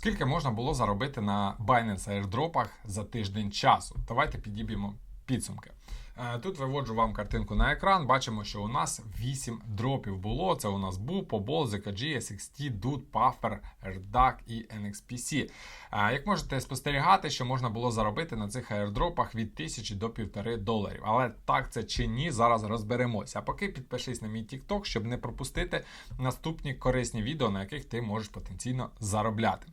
Скільки можна було заробити на Binance airdropах за тиждень часу? Давайте підіб'ємо підсумки. Е, Тут виводжу вам картинку на екран. Бачимо, що у нас 8 дропів було. Це у нас був Pobol, ZKG, SXT, DUT, Puffer, RDAC і NXPC. Е, Як можете спостерігати, що можна було заробити на цих аірдропах від 1000 до 1,5 доларів. Але так це чи ні, зараз розберемося. А поки підпишись на мій TikTok, щоб не пропустити наступні корисні відео, на яких ти можеш потенційно заробляти.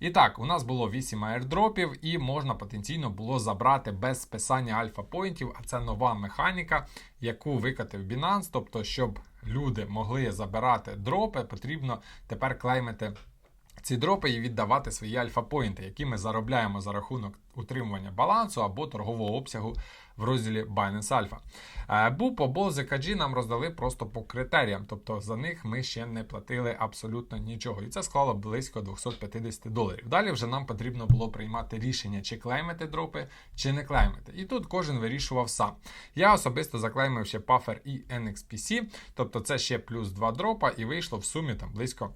І так, у нас було 8 аірдропів, і можна потенційно було забрати без списання альфа-поінтів, а це нова механіка, яку викатив Binance. Тобто, щоб люди могли забирати дропи, потрібно тепер клеймити ці дропи і віддавати свої альфа-поінти, які ми заробляємо за рахунок утримування балансу або торгового обсягу в розділі Binance Alpha. Е, Буп або ZKG нам роздали просто по критеріям, тобто за них ми ще не платили абсолютно нічого. І це склало близько 250 доларів. Далі вже нам потрібно було приймати рішення, чи клеймити дропи, чи не клеймити. І тут кожен вирішував сам. Я особисто заклеймив ще Puffer і NXPC, тобто це ще плюс 2 дропа, і вийшло в сумі там близько.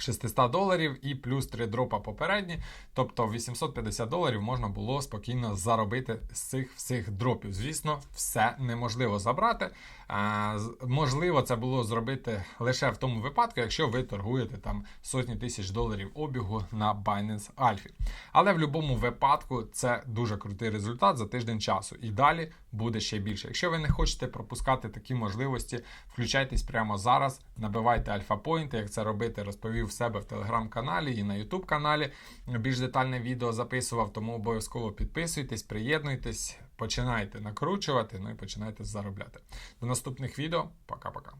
600 доларів і плюс 3 дропа попередні, тобто 850 доларів можна було спокійно заробити з цих всіх дропів. Звісно, все неможливо забрати. А, можливо, це було зробити лише в тому випадку, якщо ви торгуєте там сотні тисяч доларів обігу на Binance Alpha. Але в будь-якому випадку це дуже крутий результат за тиждень часу. І далі буде ще більше. Якщо ви не хочете пропускати такі можливості, включайтесь прямо зараз, набивайте альфа-поінти. Як це робити, розповів в себе в телеграм-каналі і на Ютуб каналі. Більш детальне відео записував, тому обов'язково підписуйтесь, приєднуйтесь, починайте накручувати, ну і починайте заробляти. До наступних відео. Пока-пока.